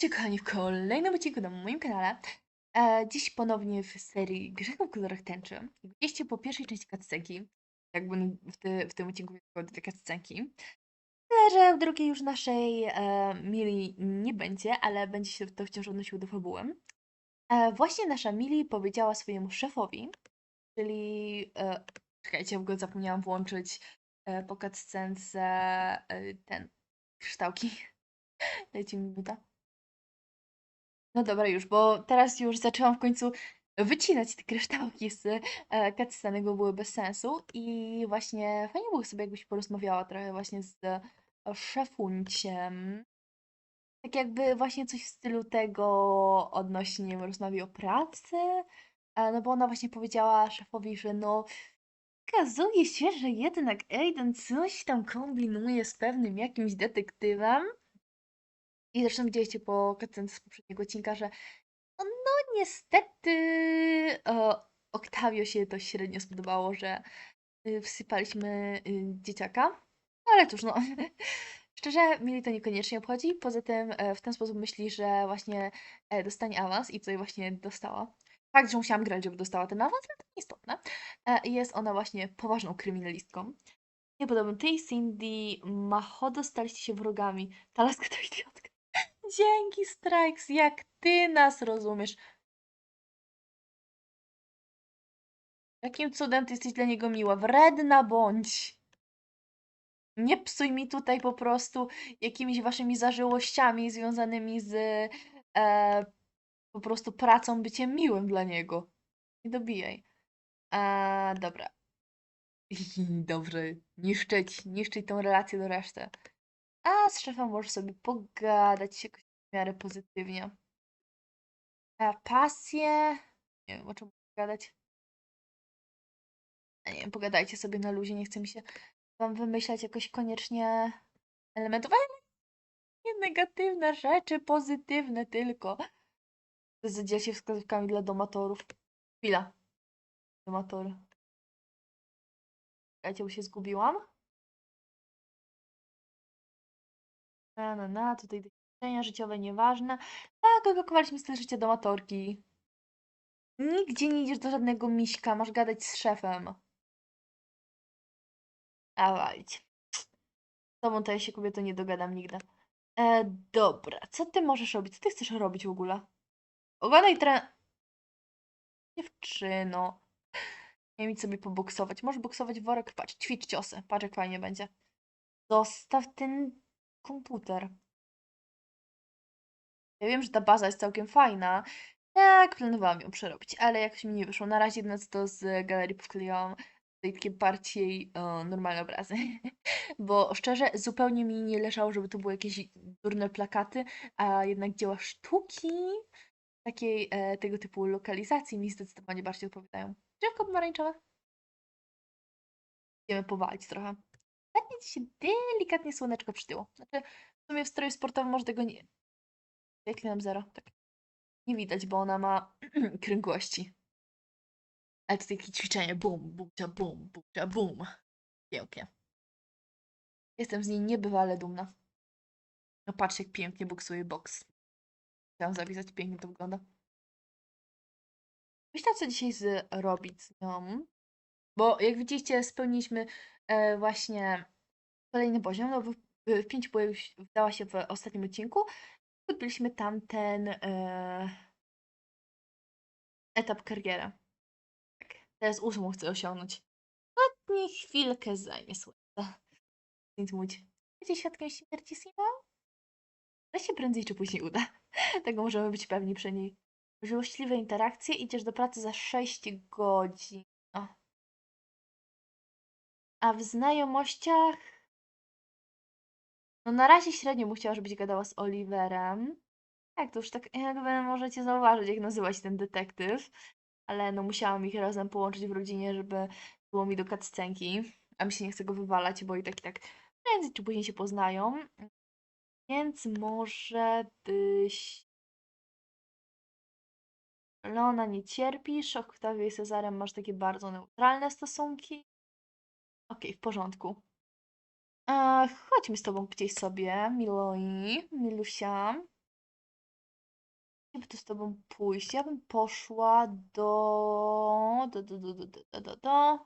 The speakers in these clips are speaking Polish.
Cześć kochani w kolejnym odcinku na moim kanale. E, dziś ponownie w serii Grzechów w kolorach tęczy. Widzieliście po pierwszej części cutscenki, jakby w, w tym odcinku były dwie cutscenki. Tyle, że w drugiej już naszej e, Mili nie będzie, ale będzie się to wciąż odnosiło do fabuły. E, właśnie nasza Mili powiedziała swojemu szefowi, czyli... E, czekajcie, w ogóle zapomniałam włączyć e, po cutscence e, ten... kryształki. Dajcie mi minuta. No dobra już, bo teraz już zaczęłam w końcu wycinać te kryształki z e, bo były bez sensu i właśnie fajnie było sobie jakbyś porozmawiała trochę właśnie z e, szefunciem. Tak jakby właśnie coś w stylu tego odnośnie, nie rozmowy o pracy, e, no bo ona właśnie powiedziała szefowi, że no okazuje się, że jednak Aiden coś tam kombinuje z pewnym jakimś detektywem. I zresztą widzieliście po cutscence z poprzedniego odcinka, że no, no niestety o, Octavio się to średnio spodobało, że y, wsypaliśmy y, dzieciaka. No ale cóż, no. Szczerze, Mili to niekoniecznie obchodzi. Poza tym e, w ten sposób myśli, że właśnie e, dostanie awans i tutaj właśnie dostała. Fakt, że musiałam grać, żeby dostała ten awans, ale to nieistotne. E, Jest ona właśnie poważną kryminalistką. Niepodobno ty i Cindy Mahodo staliście się wrogami. Ta laska to idiotka. Dzięki, Strikes, jak ty nas rozumiesz. Jakim cudem ty jesteś dla niego miła? Wredna bądź. Nie psuj mi tutaj po prostu jakimiś waszymi zażyłościami związanymi z e, po prostu pracą, byciem miłym dla niego. Nie dobijaj. E, dobra. Dobrze, niszczyć, niszczyć tą relację do reszty. A z szefem możesz sobie pogadać jakoś w miarę pozytywnie. A pasję... Nie wiem, o czym pogadać. Nie wiem, pogadajcie sobie na luzie, nie chce mi się wam wymyślać jakoś koniecznie elementów, ale nie negatywne rzeczy, pozytywne tylko. Zadziela się wskazówkami dla domatorów. Chwila. Domatory. Czekajcie, bo się zgubiłam. Na, na, na, tutaj doświadczenia życiowe nieważne. Tak, odblokowaliśmy styl życia domatorki. Nigdzie nie idziesz do żadnego miśka, masz gadać z szefem. A walić. Z tobą to ja się kobieto nie dogadam nigdy. E, dobra, co ty możesz robić? Co ty chcesz robić w ogóle? Oglądaj tre... Dziewczyno. Nie mi sobie poboksować. Możesz boksować worek? Patrz, ćwicz ciosy. Patrz jak fajnie będzie. Zostaw ten komputer. Ja wiem, że ta baza jest całkiem fajna. Tak, planowałam ją przerobić, ale jakoś mi nie wyszło. Na razie co to z galerii powklejałam tutaj takie bardziej o, normalne obrazy. Bo szczerze, zupełnie mi nie leżało, żeby to były jakieś durne plakaty, a jednak dzieła sztuki takiej e, tego typu lokalizacji mi zdecydowanie bardziej odpowiadają. Drzewko pomarańczowe. Idziemy powalić trochę. Ci się delikatnie słoneczko przytyło. Znaczy, w sumie w stroju sportowym może tego nie... Mam zero, tak. Nie widać, bo ona ma kręgłości. Ale to takie ćwiczenie. Bum, bumcia, bum, bumcia, bum. Pięknie. Jestem z niej niebywale dumna. No patrz, jak pięknie boksuje boks. Chciałam zapisać, pięknie to wygląda. Myślę, co dzisiaj zrobić z nią. Bo jak widzieliście, spełniliśmy e, właśnie kolejny poziom. No, w, w pięciu już wdała się w ostatnim odcinku. Odbyliśmy tamten e, etap kariery. Teraz ósmą chcę osiągnąć. Niech chwilkę zajmie słońce. Nic mówić. Będzie świadkiem śmierci Sima? To się prędzej czy później uda. Tego możemy być pewni przy niej. Złośliwe interakcje, idziesz do pracy za 6 godzin. A w znajomościach... No na razie średnio bym chciała, żebyś gadała z Oliverem. Tak, to już tak jakby możecie zauważyć, jak nazywa się ten detektyw. Ale no musiałam ich razem połączyć w rodzinie, żeby było mi do cutscenki. A mi się nie chce go wywalać, bo i tak i tak prędzej czy później się poznają. Więc może byś... Leona nie cierpisz, Octavia i Cezarem masz takie bardzo neutralne stosunki. Okej, w porządku. E, chodźmy z tobą gdzieś sobie, Miloi, Milusia. Gdzie by tu z tobą pójść? Ja bym poszła do... do, do, do, do, do, do, do.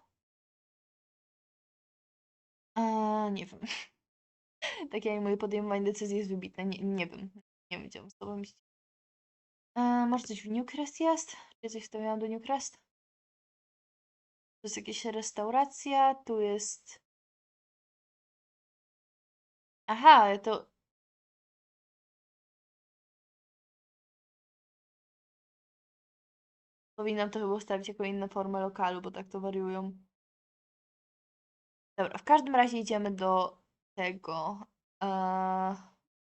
A, nie wiem. Takie moje podejmowanie decyzji jest wybitne. Nie, nie wiem. Nie wiem, gdzie mam z tobą iść. E, może coś w Newcrest jest? Czy coś wstawiałam do Newcrest? Tu jest jakaś restauracja, tu jest... Aha, to... Powinnam to chyba ustawić jako inną formę lokalu, bo tak to wariują. Dobra, w każdym razie idziemy do tego. e,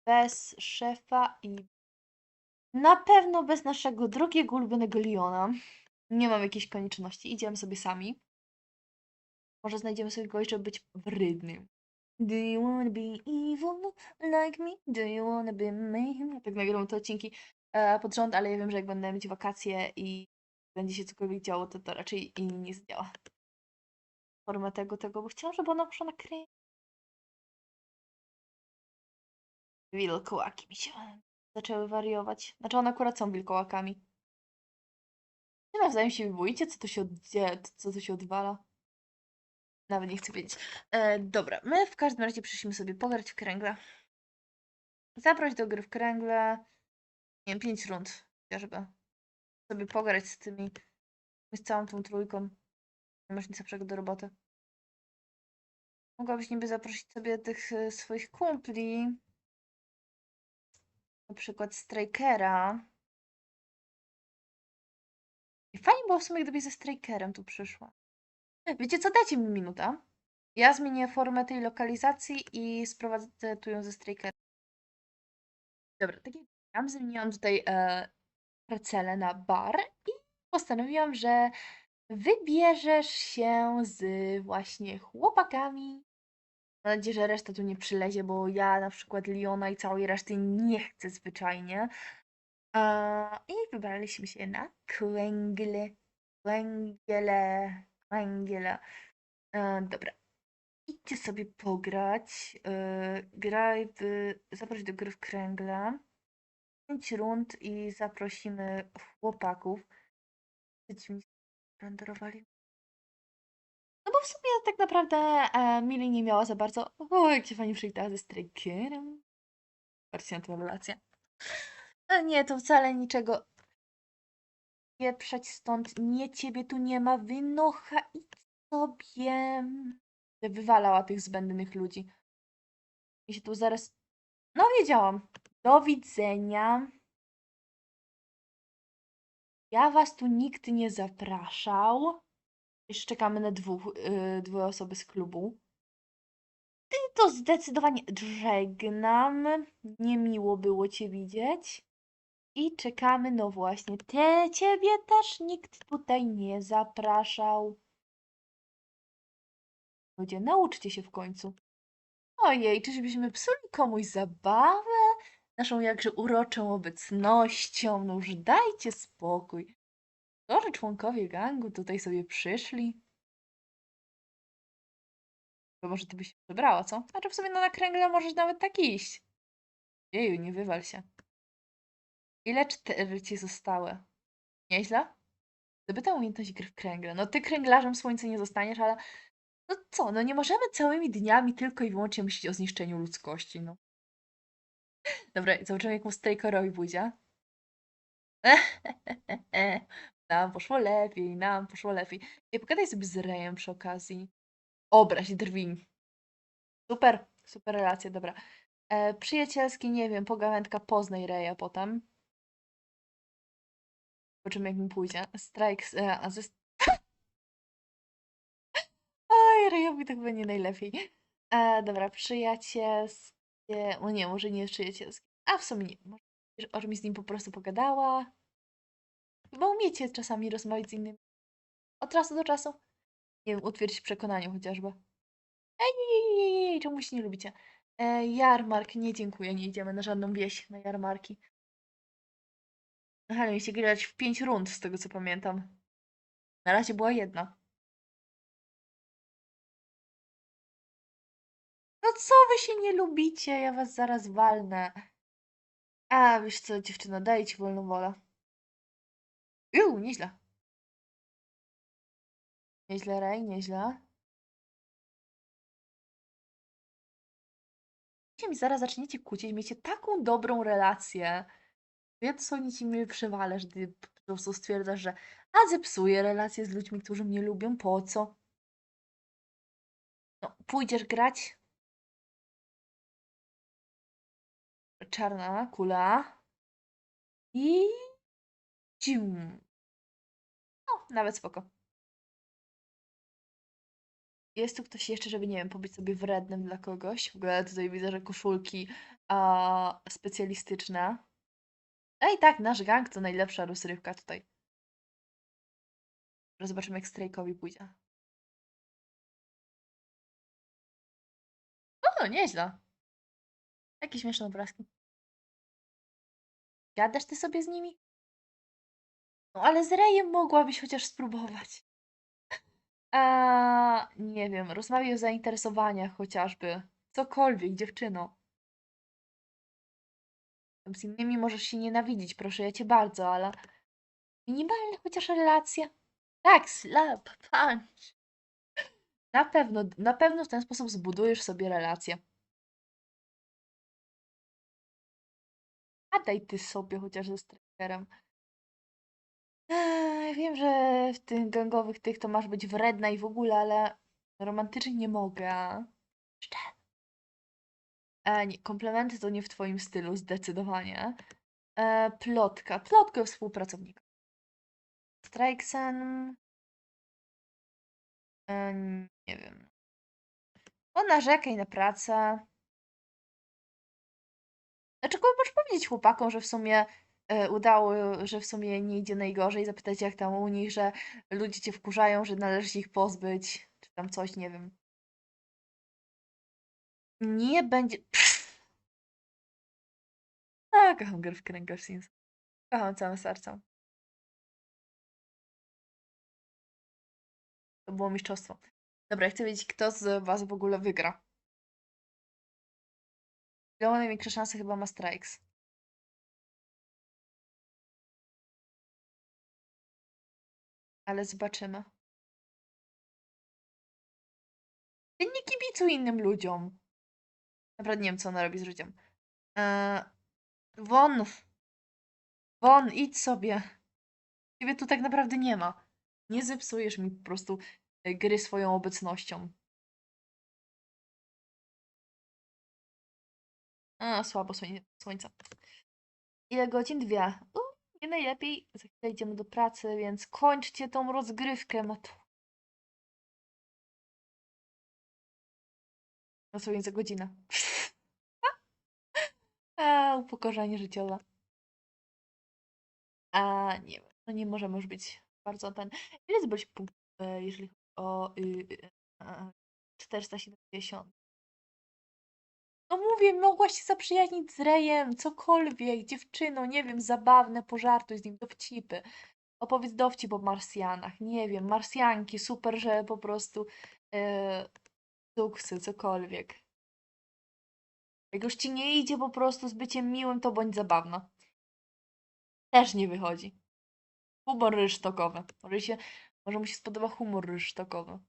bez szefa i na pewno bez naszego drogiego, ulubionego Leona. Nie mam jakiejś konieczności. Idziemy sobie sami. Może znajdziemy sobie kogoś, żeby być wrednym. Do you wanna be evil like me? Do you wanna be me? Tak nagrywam te odcinki e, pod rząd, ale ja wiem, że jak będę mieć wakacje i będzie się cokolwiek działo, to to raczej i nie zdziała. Formę tego, tego, bo chciałam, żeby ona poszła na krę. Wilkołaki mi się zaczęły wariować. Znaczy one akurat są wilkołakami. Nie nawzajem się boicie, co to się, oddzie- co to się odwala. Nawet nie chcę wiedzieć. E, dobra, my w każdym razie przyszliśmy sobie pograć w kręgle. Zaprosić do gry w kręgle. Nie wiem, pięć rund, chociażby. Sobie pograć z tymi, z całą tą trójką. Nie masz nic lepszego do roboty. Mogłabyś niby zaprosić sobie tych e, swoich kumpli. Na przykład Strikera. I fajnie było w sumie, gdybyś ze Strikerem tu przyszła. Wiecie co, dajcie mi minutę. Ja zmienię formę tej lokalizacji i sprowadzę tu ją ze Strikerem. Dobra, tak jak powiedziałam, zmieniłam tutaj e, parcelę na bar i postanowiłam, że wybierzesz się z właśnie chłopakami. Mam nadzieję, że reszta tu nie przylezie, bo ja na przykład Liona i całej reszty nie chcę zwyczajnie. A, I wybraliśmy się na kręgle. Kręgiele. Kręgiele. E, dobra. Idźcie sobie pograć. E, graj w... Zaproś do gry w kręgle. 5 rund i zaprosimy chłopaków. Ci mi renderowali. No bo w sumie tak naprawdę e, Mili nie miała za bardzo. O, jak się fajnie przywitała ze Strikerem. Patrzcie na tę. E, nie, to wcale niczego. Pieprzać stąd. Nie, ciebie tu nie ma. Wynocha i sobie. Wywalała tych zbędnych ludzi. I się tu zaraz. No, wiedziałam. Do widzenia. Ja was tu nikt nie zapraszał. Jeszcze czekamy na dwóch, yy, dwie osoby z klubu. Ty to zdecydowanie żegnam. Niemiło było cię widzieć. I czekamy, no właśnie, te ciebie też nikt tutaj nie zapraszał. Ludzie, nauczcie się w końcu. Ojej, czyżbyśmy psuli komuś zabawę? Naszą jakże uroczą obecnością. No już dajcie spokój. To, że członkowie gangu tutaj sobie przyszli. To może ty byś się przebrała, co? Znaczy w sumie na kręgle możesz nawet tak iść. Jeju, nie wywal się. Ile cztery ci zostały? Nieźle? Zdobyta umiejętność gry w kręgle. No ty kręglarzem w słońcu nie zostaniesz, ale no co, no nie możemy całymi dniami tylko i wyłącznie myśleć o zniszczeniu ludzkości, no. Dobra, zobaczymy jak mu Strejkorowi pójdzie. Nam poszło lepiej, nam poszło lepiej. I pogadaj sobie z Rejem przy okazji. Obraź drwin. Super, super relacja, dobra. E, przyjacielski, nie wiem, pogawędka poznaj Reja potem. Zobaczymy jak mi pójdzie. Strikes, e, a ze... Oj, Rejowi tak będzie najlepiej. E, dobra, przyjacielskie... O nie, może nie jest przyjacielskie. A w sumie nie. Może o czymś z nim po prostu pogadała. Chyba umiecie czasami rozmawiać z innymi. Od czasu do czasu. Nie wiem, utwierdzić przekonaniu chociażby. Ej, ej, ej, ej, ej, czemuś nie lubicie? E, jarmark, nie dziękuję, nie idziemy na żadną wieś, na jarmarki. Aha, mieliście grać w pięć rund, z tego co pamiętam. Na razie była jedna. No co wy się nie lubicie? Ja was zaraz walnę. A, wiesz co, dziewczyno, daję ci wolną wolę. Uuu, nieźle. Nieźle, Rej, nieźle. Mi zaraz zaczniecie kłócić, miecie taką dobrą relację. Więc oni ci mnie przywalasz, gdy po prostu stwierdzasz, że a zepsuję relacje z ludźmi, którzy mnie lubią, po co? No, pójdziesz grać? Czarna kula. I... Cium. No, nawet spoko. Jest tu ktoś jeszcze, żeby, nie wiem, pobyć sobie wrednym dla kogoś? W ogóle tutaj widzę, że koszulki specjalistyczne. Ej, tak, nasz gang to najlepsza rozrywka tutaj. Zobaczymy, jak Strajkowi pójdzie. O, nieźle. Jakie śmieszne obrazki. Gadasz ty sobie z nimi? No, ale z Rejem mogłabyś chociaż spróbować. A, nie wiem, rozmawiaj o zainteresowaniach chociażby. Cokolwiek, dziewczyno. Z innymi możesz się nienawidzić, proszę ja cię bardzo, ale minimalne chociaż relacje. Tak, slap, punch. Na pewno, na pewno w ten sposób zbudujesz sobie relacje. A daj ty sobie chociaż ze strikerem. Ech, wiem, że w tych gangowych tych to masz być wredna i w ogóle, ale romantycznie nie mogę. Jeszcze. E, nie, komplementy to nie w twoim stylu, zdecydowanie. E, plotka. Plotka współpracownika. Strikesen. E, nie wiem. O, narzekaj na pracę. Dlaczego możesz powiedzieć chłopakom, że w sumie e, udało, że w sumie nie idzie najgorzej, zapytać jak tam u nich, że ludzie cię wkurzają, że należy się ich pozbyć, czy tam coś, nie wiem. Nie będzie... A, kocham grę w Kręgach Sims. Kocham całym sercem. To było mistrzostwo. Dobra, ja chcę wiedzieć, kto z was w ogóle wygra. Ile największe szanse chyba ma Strikes. Ale zobaczymy. Ty nie kibicuj innym ludziom. Naprawdę nie wiem, co ona robi z życiem. Eee, won! Won, idź sobie. Ciebie tu tak naprawdę nie ma. Nie zepsujesz mi po prostu e, gry swoją obecnością. A, słabo słoń- słońca. Ile godzin? Dwie. U, nie najlepiej. Za chwilę idziemy do pracy, więc kończcie tą rozgrywkę. No to... No co za godzinę. A, upokorzenie życiowe. A, nie. No nie możemy już być bardzo ten. Ile zdobyć punktów, e, jeżeli chodzi o y, y, a, 470? No mówię, mogłaś się zaprzyjaźnić z Rejem, cokolwiek, dziewczyno, nie wiem, zabawne, pożartuj z nim, dowcipy. Opowiedz dowcip o Marsjanach, nie wiem, Marsjanki, super, że po prostu suksy, cokolwiek. Jak już ci nie idzie po prostu z byciem miłym, to bądź zabawna. Też nie wychodzi. Humor rysztokowy. Może, się, może mu się spodoba humor rysztokowy.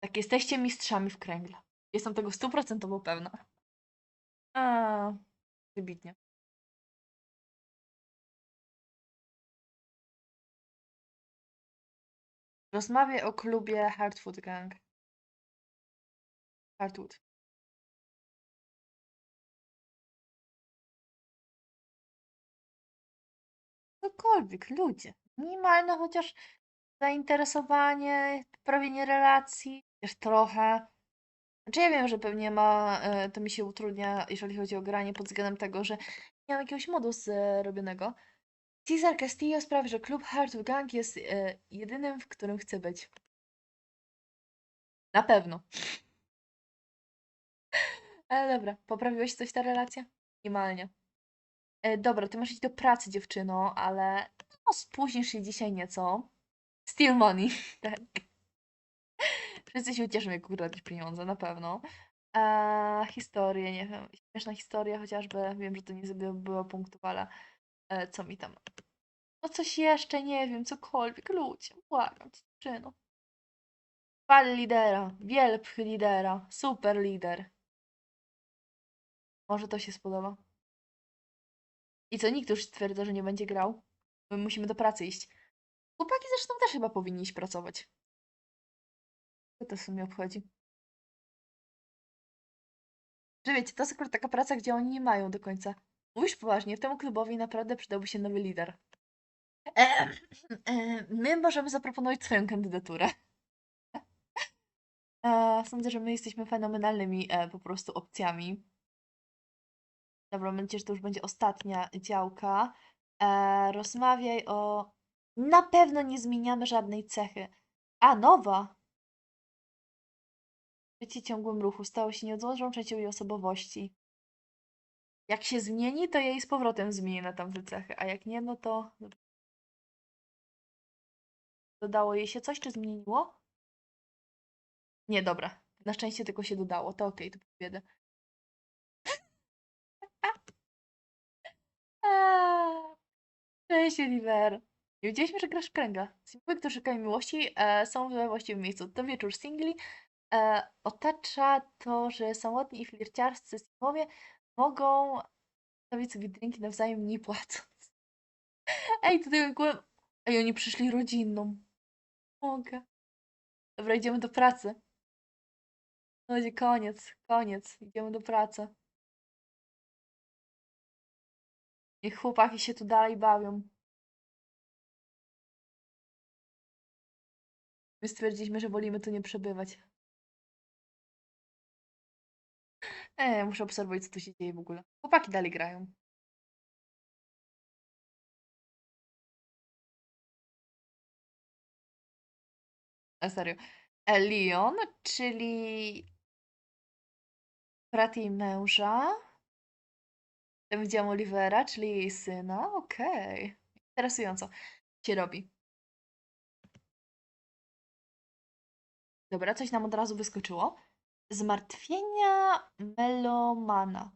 Tak, jesteście mistrzami w kręgle. Jestem tego stuprocentowo pewna. A, wybitnie. Rozmawiaj o klubie Hardwood Gang. Hardwood. Cokolwiek, ludzie. Minimalne chociaż zainteresowanie, poprawienie relacji, też trochę. Znaczy ja wiem, że pewnie ma, e, to mi się utrudnia, jeżeli chodzi o granie pod względem tego, że nie mam jakiegoś modu zrobionego. Cesar Castillo sprawi, że klub Hardwood Gang jest e, jedynym, w którym chcę być. Na pewno. Ale dobra, poprawiłeś coś ta relacja? Minimalnie. E, dobra, ty masz iść do pracy, dziewczyno, ale no, spóźnisz się dzisiaj nieco. Steal money, tak. Wszyscy się ucieszą, jak ukradniesz pieniądze, na pewno. A historię, nie wiem. Śmieszna historia chociażby. Wiem, że to nie sobie było punktów, ale e, co mi tam. No coś jeszcze, nie wiem, cokolwiek. Ludzie, błagam dziewczyno. Pal lidera, wielb lidera, super lider. Może to się spodoba. I co, nikt już stwierdza, że nie będzie grał? My musimy do pracy iść. Chłopaki zresztą też chyba powinni iść pracować. Co to w sumie obchodzi? Że wiecie, to jest akurat taka praca, gdzie oni nie mają do końca. Mówisz poważnie, temu klubowi naprawdę przydałby się nowy lider. E, e, my możemy zaproponować swoją kandydaturę. E, sądzę, że my jesteśmy fenomenalnymi e, po prostu opcjami. Dobra, mam nadzieję, że to już będzie ostatnia działka. E, rozmawiaj o... Na pewno nie zmieniamy żadnej cechy. A, nowa! Życie ciągłym ruchu stało się nieodzowną częścią jej osobowości. Jak się zmieni, to jej z powrotem zmieni na tamte cechy, a jak nie, no to... Dodało jej się coś, czy zmieniło? Nie, dobra. Na szczęście tylko się dodało. To okej, to biedę. Cześć, Oliver. Nie wiedzieliśmy, że grasz w kręga. Singlowie, którzy szukają miłości, e, są we właściwym miejscu. To wieczór singli. E, otacza to, że samotni i flirciarscy singlowie mogą stawić sobie drinki nawzajem nie płacąc. Ej, tutaj byłem... Ej, oni przyszli rodzinną. Mogę. Dobra, idziemy do pracy. Będzie koniec, koniec. Idziemy do pracy. Niech chłopaki się tu dalej bawią. My stwierdziliśmy, że wolimy tu nie przebywać. E, muszę obserwować, co tu się dzieje w ogóle. Chłopaki dalej grają. A serio. E, Leon, czyli brat jej męża. Tam widziałam Olivera, czyli jej syna. Okej. Interesująco się robi. Dobra, coś nam od razu wyskoczyło. Zmartwienia melomana.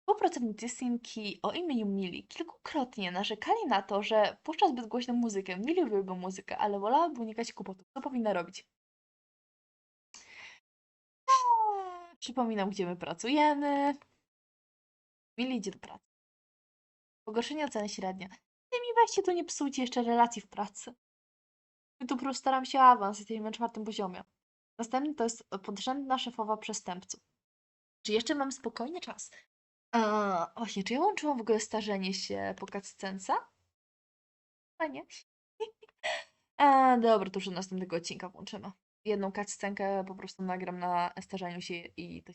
Współpracownicy Simki o imieniu Mili kilkukrotnie narzekali na to, że puszcza zbyt głośną muzykę. Mili uwielbia muzykę, ale wolałaby unikać kłopotów. Co powinna robić? Eee, Przypominam, gdzie my pracujemy. Mili idzie do pracy. Pogorszenie oceny średnia. Ty mi weźcie tu nie psujcie jeszcze relacji w pracy. My tu po prostu staram się o awans, jesteśmy na czwartym poziomie. Następny to jest podrzędna szefowa przestępców. Czy jeszcze mam spokojny czas? Eee, właśnie, czy ja łączyłam w ogóle starzenie się po cutscence? A nie. Eee, dobra, to już do następnego odcinka włączymy. Jedną cutscenkę po prostu nagram na starzeniu się i to...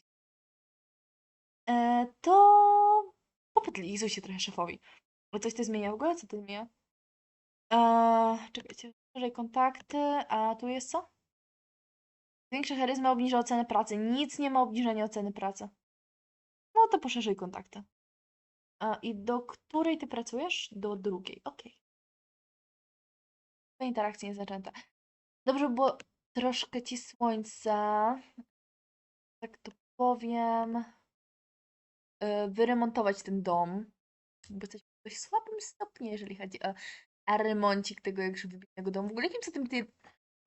Eee, to... Popodlizuj się trochę szefowi. Bo coś to zmienia w ogóle? Co to zmienia? Eee, czekajcie, szerzej kontakty, a tu jest co? Większa charyzma obniża ocenę pracy. Nic nie ma obniżenia oceny pracy. No to poszerzyj kontakty. A, I do której ty pracujesz? Do drugiej. Ok. To interakcja niezaczęta. Dobrze by było troszkę ci słońca, tak to powiem, yy, wyremontować ten dom. Bo jesteś w dość słabym stopniu, jeżeli chodzi o, remoncik tego jakże wybitnego domu. W ogóle jakim tym ty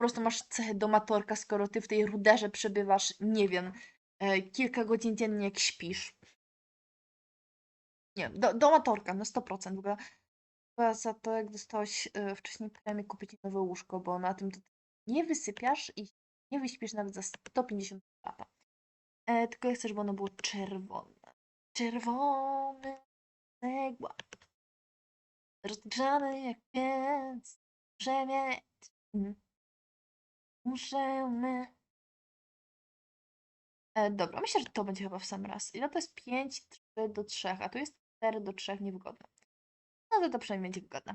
prostu masz cechę domatorka, skoro ty w tej ruderze przebywasz, nie wiem, e, kilka godzin dziennie jak śpisz. Nie, do, domatorka na 100% w ogóle. Za to, jak dostałeś e, wcześniej premię kupić nowe łóżko, bo na tym nie wysypiasz i nie wyśpisz nawet za 150 lata. E, tylko chcę, żeby ono było czerwone. Czerwone cegła. Rozgrzane jak piec. Muszę mieć. Mhm. Muszę my. E, dobra, myślę, że to będzie chyba w sam raz. Ile to jest 5, 3 do 3, a tu jest 4 do 3 niewygodne. No to to przynajmniej będzie wygodne.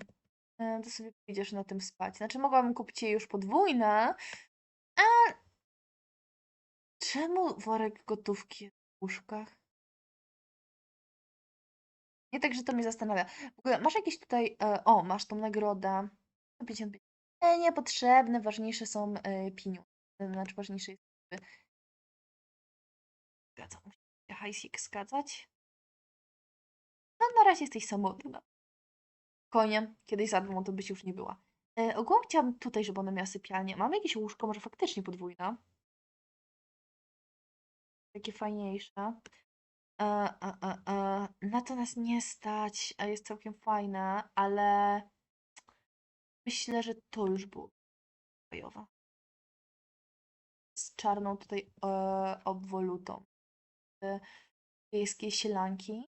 E, to sobie pójdziesz na tym spać. Znaczy mogłabym kupić je już podwójne, a czemu worek gotówki w łóżkach? Nie tak, że to mnie zastanawia. W ogóle masz jakieś tutaj... E, o, masz tą nagrodę. 55. E, niepotrzebne, ważniejsze są e. Znaczy ważniejsze jest zgadzam. Musi się hajsik zgadzać. No na razie jesteś samotna. Spokojnie, kiedyś zadbam o to, byś już nie była. E, ogółem tutaj, żeby ona miała sypialnię. Mamy jakieś łóżko, może faktycznie podwójne. Takie fajniejsze. E, e, e, e. Na to nas nie stać, a jest całkiem fajne, ale myślę, że to już było. Z czarną tutaj e, obwolutą. E, wiejskie sielanki.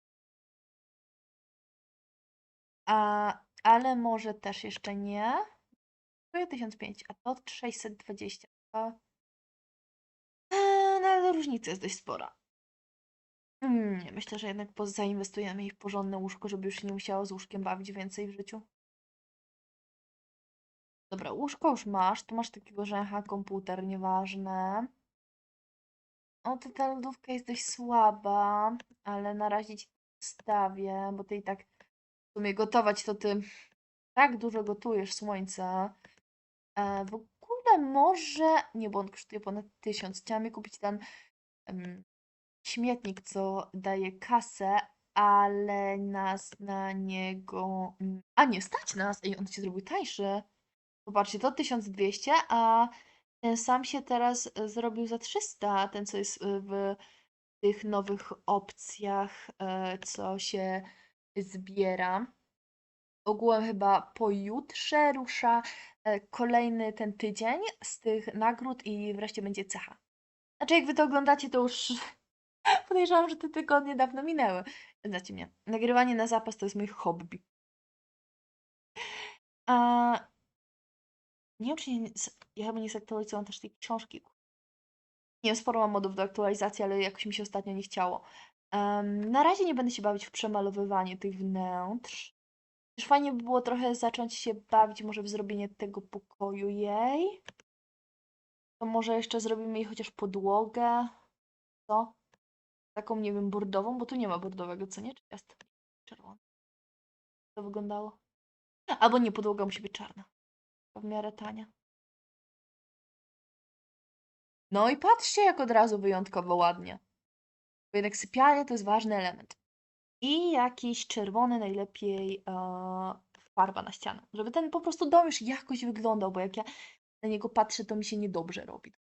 A, ale może też jeszcze nie. To 1005, a to 620. A... Eee, no ale różnica jest dość spora. Mm, nie, myślę, że jednak zainwestujemy jej w porządne łóżko, żeby już nie musiała z łóżkiem bawić więcej w życiu. Dobra, łóżko już masz, tu masz takiego rzęcha, komputer, nieważne. O, to ta lodówka jest dość słaba, ale na razie ci stawię, bo ty i tak w sumie gotować to ty tak dużo gotujesz, słońca. E, w ogóle może, nie, bo on kosztuje ponad 1000. Chciałam je kupić ten em, śmietnik, co daje kasę, ale nas na niego... A nie, stać nas! Ej, on się zrobił tańszy. Popatrzcie, to 1200, a ten sam się teraz e, zrobił za 300, ten co jest e, w tych nowych opcjach, e, co się zbiera. Ogółem chyba pojutrze rusza kolejny ten tydzień z tych nagród i wreszcie będzie cecha. Znaczy, jak wy to oglądacie, to już podejrzewam, że te tygodnie dawno minęły. Znacie mnie. Nagrywanie na zapas to jest mój hobby. A... Nie wiem, czy nie, ja chyba nie zaktualizowałam też tej książki. Nie wiem, sporo mam modów do aktualizacji, ale jakoś mi się ostatnio nie chciało. Em, na razie nie będę się bawić w przemalowywanie tych wnętrz. Już fajnie by było trochę zacząć się bawić może w zrobienie tego pokoju jej. To może jeszcze zrobimy jej chociaż podłogę. Co? Taką, nie wiem, bordową, bo tu nie ma bordowego, co nie? Czy jest czerwony? To wyglądało. Albo nie, podłoga musi być czarna. W miarę tania. No i patrzcie, jak od razu wyjątkowo ładnie. Bo jednak sypialnia to jest ważny element. I jakiś czerwony, najlepiej e, farba na ścianę. Żeby ten po prostu dom już jakoś wyglądał, bo jak ja na niego patrzę, to mi się niedobrze robi.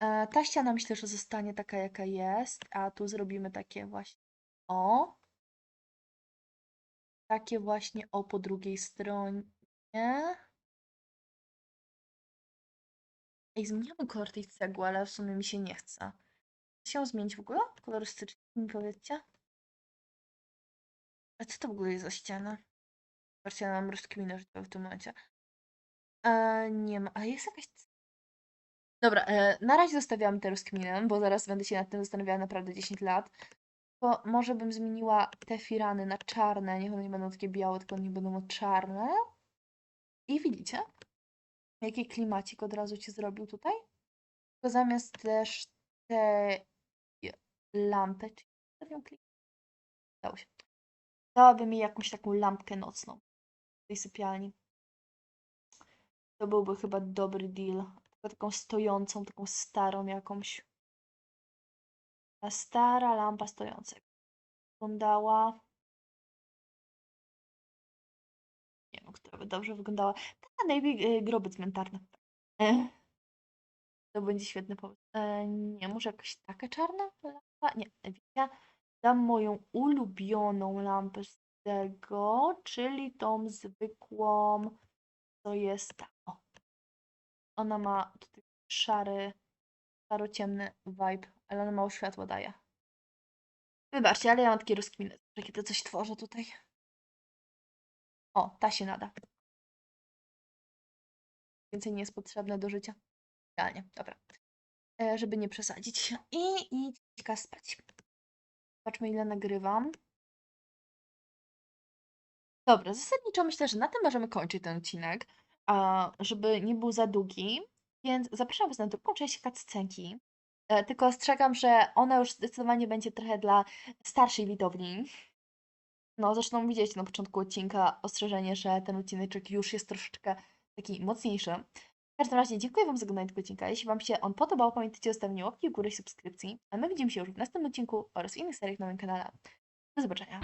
E, ta ściana myślę, że zostanie taka, jaka jest, a tu zrobimy takie właśnie o. Takie właśnie o po drugiej stronie. Ej, zmieniamy kolor tej cegły, ale w sumie mi się nie chce. Chce się zmienić w ogóle? Kolorystycznie mi powiedzcie? A co to w ogóle jest za ściana? Zobaczcie, ja mam rozkminę życiowe w tym momencie. E, nie ma, ale jest jakaś... Dobra, e, na razie zostawiam te rozkminy, bo zaraz będę się nad tym zastanawiała naprawdę 10 lat. To może bym zmieniła te firany na czarne, niech one nie będą takie białe, tylko nie będą czarne. I widzicie? Jaki klimacik od razu się zrobił tutaj? Tylko zamiast też te lampy, czy stawiam się. Dałaby mi jakąś taką lampkę nocną w tej sypialni. To byłby chyba dobry deal. Tylko taką stojącą, taką starą jakąś. Ta stara lampa stojąca. Wyglądała. Która by dobrze wyglądała. Taka najlepiej groby cmentarne. E, To będzie świetny pomysł. E, nie, może jakaś taka czarna lampa? Nie, widzicie? Dam moją ulubioną lampę z tego, czyli tą zwykłą, co jest ta. O. Ona ma tutaj szary, szaro-ciemny vibe, ale ona mało światła daje. Wybaczcie, ale ja mam takie rozkminy, że kiedy coś tworzę tutaj. O, ta się nada. Więcej nie jest potrzebne do życia. Idealnie, dobra. E, żeby nie przesadzić. I idź spać. Zobaczmy, ile nagrywam. Dobra, zasadniczo myślę, że na tym możemy kończyć ten odcinek, a, żeby nie był za długi, więc zapraszam Was na drugą część cutscenki. E, tylko ostrzegam, że ona już zdecydowanie będzie trochę dla starszej widowni. No, zresztą widzieliście na początku odcinka ostrzeżenie, że ten odcineczek już jest troszeczkę taki mocniejszy. W każdym razie dziękuję Wam za oglądanie tego odcinka. Jeśli Wam się on podobał, pamiętajcie o zostawieniu łapki w górę i subskrypcji. A my widzimy się już w następnym odcinku oraz w innych seriach na moim kanale. Do zobaczenia.